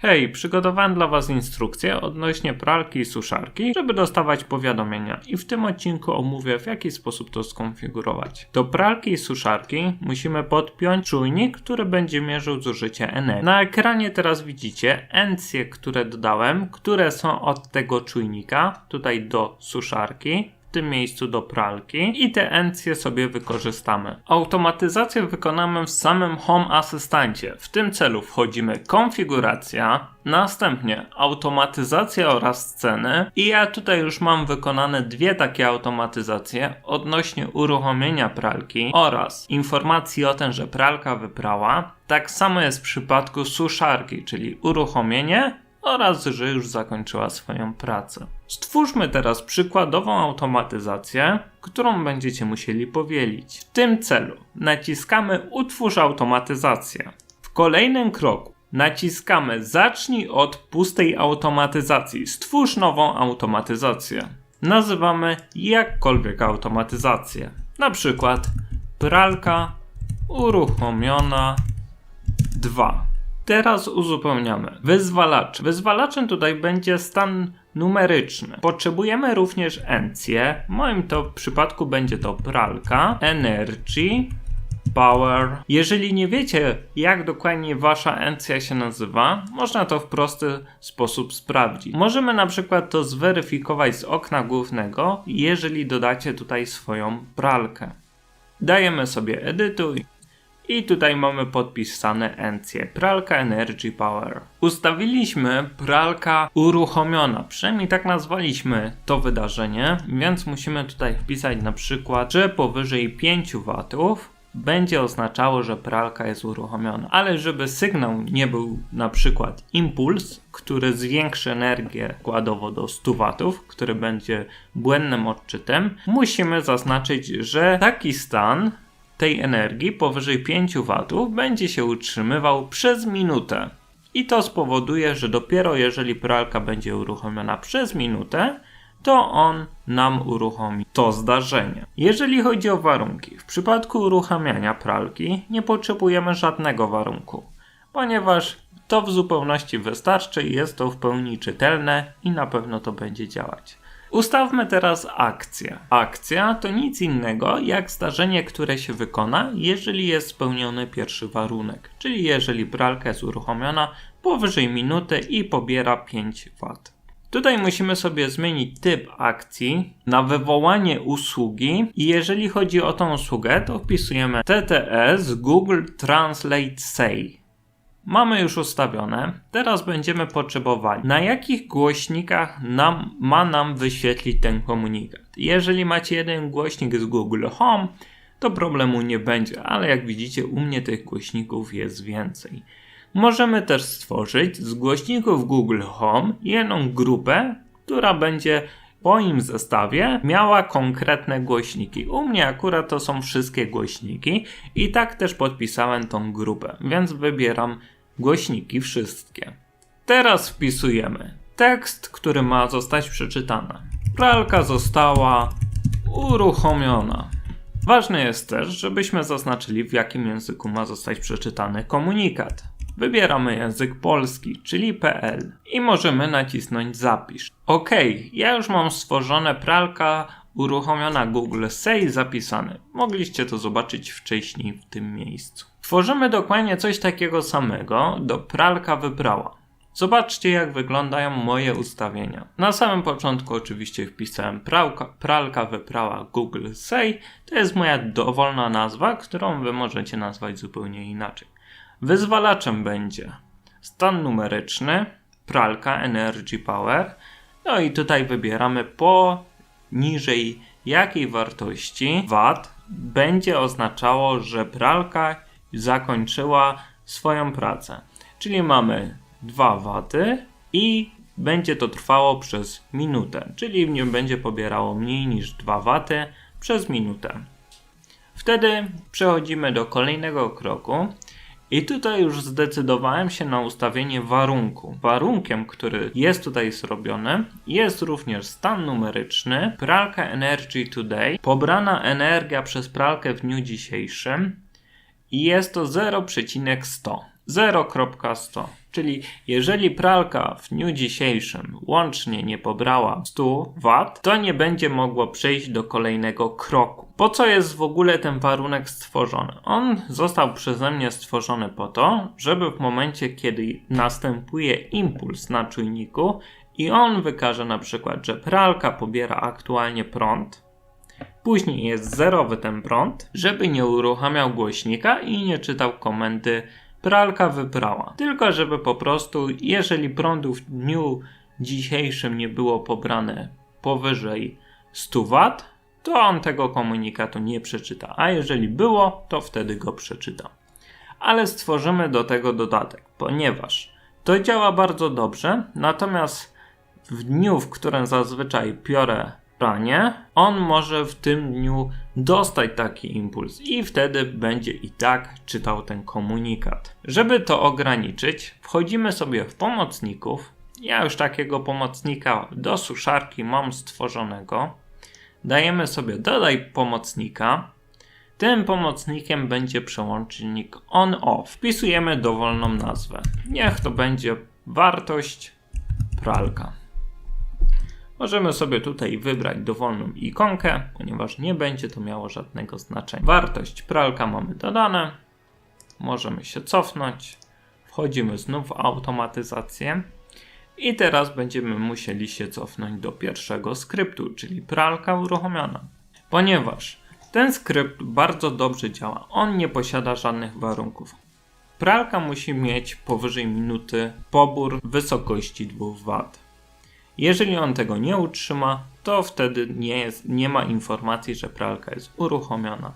Hej, przygotowałem dla Was instrukcję odnośnie pralki i suszarki, żeby dostawać powiadomienia i w tym odcinku omówię w jaki sposób to skonfigurować. Do pralki i suszarki musimy podpiąć czujnik, który będzie mierzył zużycie energii. Na ekranie teraz widzicie encje, które dodałem, które są od tego czujnika, tutaj do suszarki, tym miejscu do pralki i te encje sobie wykorzystamy. Automatyzację wykonamy w samym Home Asystancie. W tym celu wchodzimy konfiguracja, następnie automatyzacja oraz ceny i ja tutaj już mam wykonane dwie takie automatyzacje odnośnie uruchomienia pralki oraz informacji o tym, że pralka wyprała. Tak samo jest w przypadku suszarki, czyli uruchomienie oraz że już zakończyła swoją pracę. Stwórzmy teraz przykładową automatyzację, którą będziecie musieli powielić. W tym celu naciskamy Utwórz automatyzację. W kolejnym kroku naciskamy Zacznij od pustej automatyzacji. Stwórz nową automatyzację. Nazywamy jakkolwiek automatyzację. Na przykład pralka uruchomiona 2. Teraz uzupełniamy. Wyzwalacz. Wyzwalaczem tutaj będzie stan numeryczny. Potrzebujemy również encję. W moim to przypadku będzie to pralka, energy, power. Jeżeli nie wiecie, jak dokładnie wasza encja się nazywa, można to w prosty sposób sprawdzić. Możemy na przykład to zweryfikować z okna głównego, jeżeli dodacie tutaj swoją pralkę. Dajemy sobie edytuj i tutaj mamy podpisane encje. Pralka Energy Power. Ustawiliśmy pralka uruchomiona. Przynajmniej tak nazwaliśmy to wydarzenie, więc musimy tutaj wpisać na przykład, że powyżej 5 W będzie oznaczało, że pralka jest uruchomiona. Ale żeby sygnał nie był na przykład impuls, który zwiększy energię kładowo do 100 W, który będzie błędnym odczytem, musimy zaznaczyć, że taki stan tej energii powyżej 5 W będzie się utrzymywał przez minutę. I to spowoduje, że dopiero jeżeli pralka będzie uruchomiona przez minutę, to on nam uruchomi to zdarzenie. Jeżeli chodzi o warunki, w przypadku uruchamiania pralki nie potrzebujemy żadnego warunku, ponieważ to w zupełności wystarczy jest to w pełni czytelne i na pewno to będzie działać. Ustawmy teraz akcję. Akcja to nic innego jak zdarzenie, które się wykona, jeżeli jest spełniony pierwszy warunek, czyli jeżeli pralka jest uruchomiona powyżej minuty i pobiera 5 W. Tutaj musimy sobie zmienić typ akcji na wywołanie usługi i jeżeli chodzi o tą usługę, to wpisujemy TTS Google Translate Say. Mamy już ustawione. Teraz będziemy potrzebowali, na jakich głośnikach nam, ma nam wyświetlić ten komunikat. Jeżeli macie jeden głośnik z Google Home, to problemu nie będzie, ale jak widzicie, u mnie tych głośników jest więcej. Możemy też stworzyć z głośników Google Home jedną grupę, która będzie w moim zestawie miała konkretne głośniki. U mnie akurat to są wszystkie głośniki i tak też podpisałem tą grupę, więc wybieram głośniki wszystkie. Teraz wpisujemy tekst, który ma zostać przeczytany. Pralka została uruchomiona. Ważne jest też, żebyśmy zaznaczyli w jakim języku ma zostać przeczytany komunikat. Wybieramy język polski, czyli PL i możemy nacisnąć zapisz. Ok, ja już mam stworzone pralka uruchomiona Google Say zapisany. Mogliście to zobaczyć wcześniej w tym miejscu. Tworzymy dokładnie coś takiego samego do pralka wybrała. Zobaczcie jak wyglądają moje ustawienia. Na samym początku oczywiście wpisałem pralka, pralka wyprała Google Say. To jest moja dowolna nazwa, którą wy możecie nazwać zupełnie inaczej. Wyzwalaczem będzie stan numeryczny, pralka Energy Power. No i tutaj wybieramy poniżej jakiej wartości Watt będzie oznaczało, że pralka zakończyła swoją pracę. Czyli mamy 2 waty i będzie to trwało przez minutę, czyli nie będzie pobierało mniej niż 2 waty przez minutę. Wtedy przechodzimy do kolejnego kroku i tutaj już zdecydowałem się na ustawienie warunku. Warunkiem, który jest tutaj zrobiony, jest również stan numeryczny, pralka Energy Today, pobrana energia przez pralkę w dniu dzisiejszym, i jest to 0,100. 0.100. Czyli jeżeli pralka w dniu dzisiejszym łącznie nie pobrała 100 W, to nie będzie mogło przejść do kolejnego kroku. Po co jest w ogóle ten warunek stworzony? On został przeze mnie stworzony po to, żeby w momencie, kiedy następuje impuls na czujniku i on wykaże na przykład, że pralka pobiera aktualnie prąd, później jest zerowy ten prąd, żeby nie uruchamiał głośnika i nie czytał komendy pralka wyprała. Tylko żeby po prostu, jeżeli prądu w dniu dzisiejszym nie było pobrane powyżej 100 W, to on tego komunikatu nie przeczyta. A jeżeli było, to wtedy go przeczyta. Ale stworzymy do tego dodatek, ponieważ to działa bardzo dobrze, natomiast w dniu, w którym zazwyczaj piorę pranie, on może w tym dniu dostać taki impuls i wtedy będzie i tak czytał ten komunikat. Żeby to ograniczyć, wchodzimy sobie w pomocników. Ja już takiego pomocnika do suszarki mam stworzonego. Dajemy sobie dodaj pomocnika. Tym pomocnikiem będzie przełącznik on-off. Wpisujemy dowolną nazwę. Niech to będzie wartość pralka. Możemy sobie tutaj wybrać dowolną ikonkę, ponieważ nie będzie to miało żadnego znaczenia. Wartość pralka mamy dodane. Możemy się cofnąć. Wchodzimy znów w automatyzację. I teraz będziemy musieli się cofnąć do pierwszego skryptu, czyli pralka uruchomiona. Ponieważ ten skrypt bardzo dobrze działa, on nie posiada żadnych warunków. Pralka musi mieć powyżej minuty pobór wysokości 2 W. Jeżeli on tego nie utrzyma, to wtedy nie, jest, nie ma informacji, że pralka jest uruchomiona.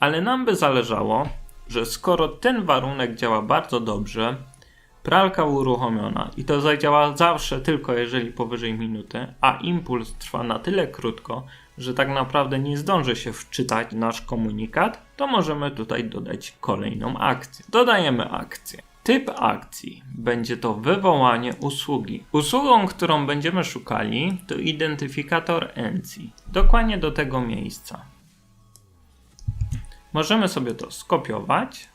Ale nam by zależało, że skoro ten warunek działa bardzo dobrze, pralka uruchomiona i to zadziała zawsze tylko jeżeli powyżej minuty, a impuls trwa na tyle krótko, że tak naprawdę nie zdąży się wczytać nasz komunikat, to możemy tutaj dodać kolejną akcję. Dodajemy akcję. Typ akcji będzie to wywołanie usługi. Usługą, którą będziemy szukali, to identyfikator ENCI. Dokładnie do tego miejsca. Możemy sobie to skopiować.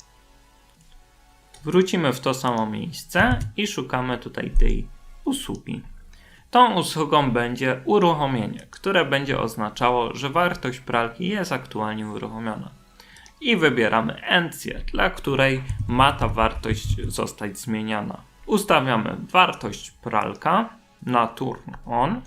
Wrócimy w to samo miejsce i szukamy tutaj tej usługi. Tą usługą będzie uruchomienie, które będzie oznaczało, że wartość pralki jest aktualnie uruchomiona i wybieramy encję, dla której ma ta wartość zostać zmieniana. Ustawiamy wartość pralka na turn on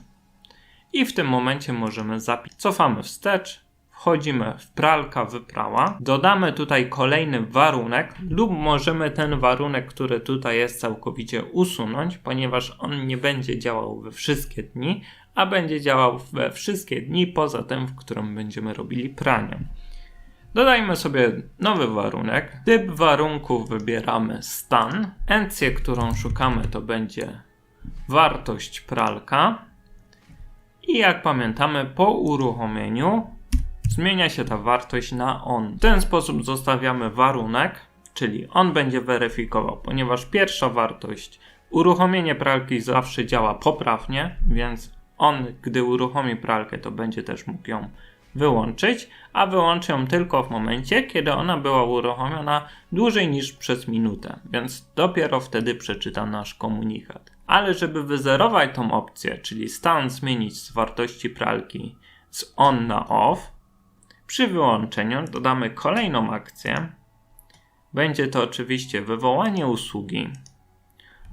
i w tym momencie możemy zapisać. Cofamy wstecz, wchodzimy w pralka wyprała, dodamy tutaj kolejny warunek lub możemy ten warunek, który tutaj jest całkowicie usunąć, ponieważ on nie będzie działał we wszystkie dni, a będzie działał we wszystkie dni poza tym, w którym będziemy robili pranie. Dodajmy sobie nowy warunek. Typ warunków wybieramy stan. Encję, którą szukamy, to będzie wartość pralka. I jak pamiętamy, po uruchomieniu zmienia się ta wartość na on. W ten sposób zostawiamy warunek, czyli on będzie weryfikował, ponieważ pierwsza wartość, uruchomienie pralki zawsze działa poprawnie, więc on, gdy uruchomi pralkę, to będzie też mógł ją wyłączyć, a wyłączę ją tylko w momencie, kiedy ona była uruchomiona dłużej niż przez minutę, więc dopiero wtedy przeczyta nasz komunikat. Ale żeby wyzerować tą opcję, czyli stan zmienić z wartości pralki z on na off, przy wyłączeniu dodamy kolejną akcję. Będzie to oczywiście wywołanie usługi,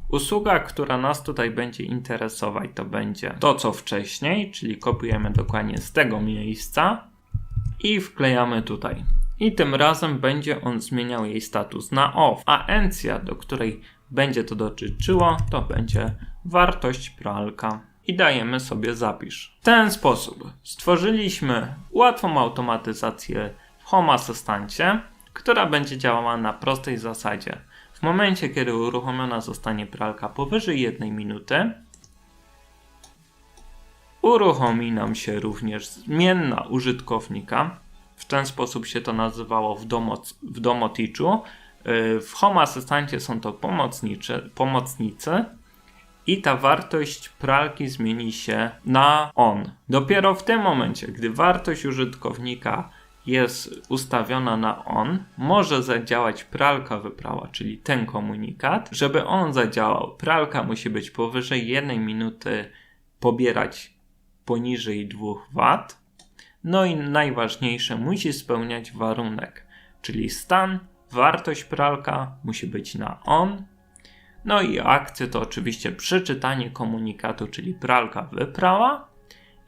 Usługa, która nas tutaj będzie interesować, to będzie to, co wcześniej, czyli kopiujemy dokładnie z tego miejsca i wklejamy tutaj. I tym razem będzie on zmieniał jej status na off, a encja, do której będzie to dotyczyło, to będzie wartość pralka. I dajemy sobie zapisz. W ten sposób stworzyliśmy łatwą automatyzację w Home Assistancie, która będzie działała na prostej zasadzie. W momencie, kiedy uruchomiona zostanie pralka powyżej 1 minuty, uruchomi nam się również zmienna użytkownika. W ten sposób się to nazywało w, domo, w Domoticzu. Y, w Home Assistancie są to pomocnicy i ta wartość pralki zmieni się na on. Dopiero w tym momencie, gdy wartość użytkownika jest ustawiona na on, może zadziałać pralka wyprała, czyli ten komunikat. Żeby on zadziałał, pralka musi być powyżej 1 minuty pobierać poniżej 2 W. No i najważniejsze, musi spełniać warunek, czyli stan, wartość pralka musi być na on. No i akcje to oczywiście przeczytanie komunikatu, czyli pralka wyprała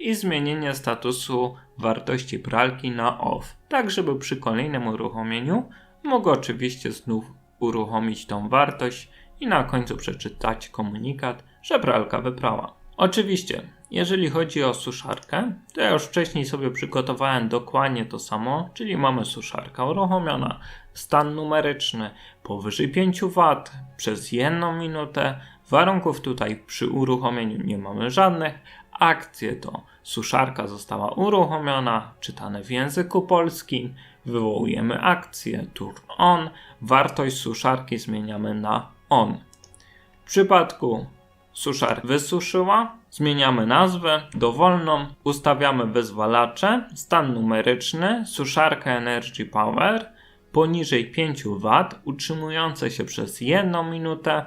i zmienienie statusu wartości pralki na off, tak żeby przy kolejnym uruchomieniu mógł oczywiście znów uruchomić tą wartość i na końcu przeczytać komunikat, że pralka wyprała. Oczywiście, jeżeli chodzi o suszarkę, to ja już wcześniej sobie przygotowałem dokładnie to samo, czyli mamy suszarka uruchomiona, stan numeryczny powyżej 5 W przez 1 minutę, warunków tutaj przy uruchomieniu nie mamy żadnych, akcje to suszarka została uruchomiona, czytane w języku polskim, wywołujemy akcję turn on, wartość suszarki zmieniamy na on. W przypadku suszarka wysuszyła, zmieniamy nazwę dowolną, ustawiamy wyzwalacze, stan numeryczny, suszarka Energy Power, poniżej 5 W, utrzymujące się przez 1 minutę,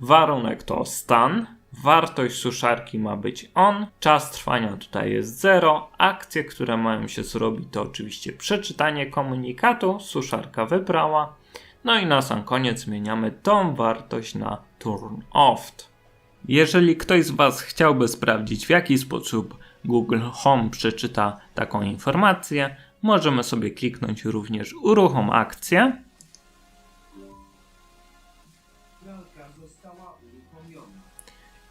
warunek to stan, wartość suszarki ma być on, czas trwania tutaj jest 0, akcje, które mają się zrobić to oczywiście przeczytanie komunikatu, suszarka wybrała, no i na sam koniec zmieniamy tą wartość na turn off. Jeżeli ktoś z Was chciałby sprawdzić, w jaki sposób Google Home przeczyta taką informację, możemy sobie kliknąć również uruchom akcję.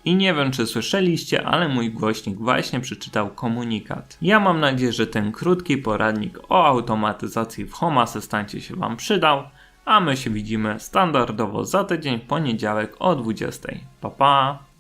I nie wiem, czy słyszeliście, ale mój głośnik właśnie przeczytał komunikat. Ja mam nadzieję, że ten krótki poradnik o automatyzacji w Home Asystancie się Wam przydał, a my się widzimy standardowo za tydzień w poniedziałek o 20. Pa pa!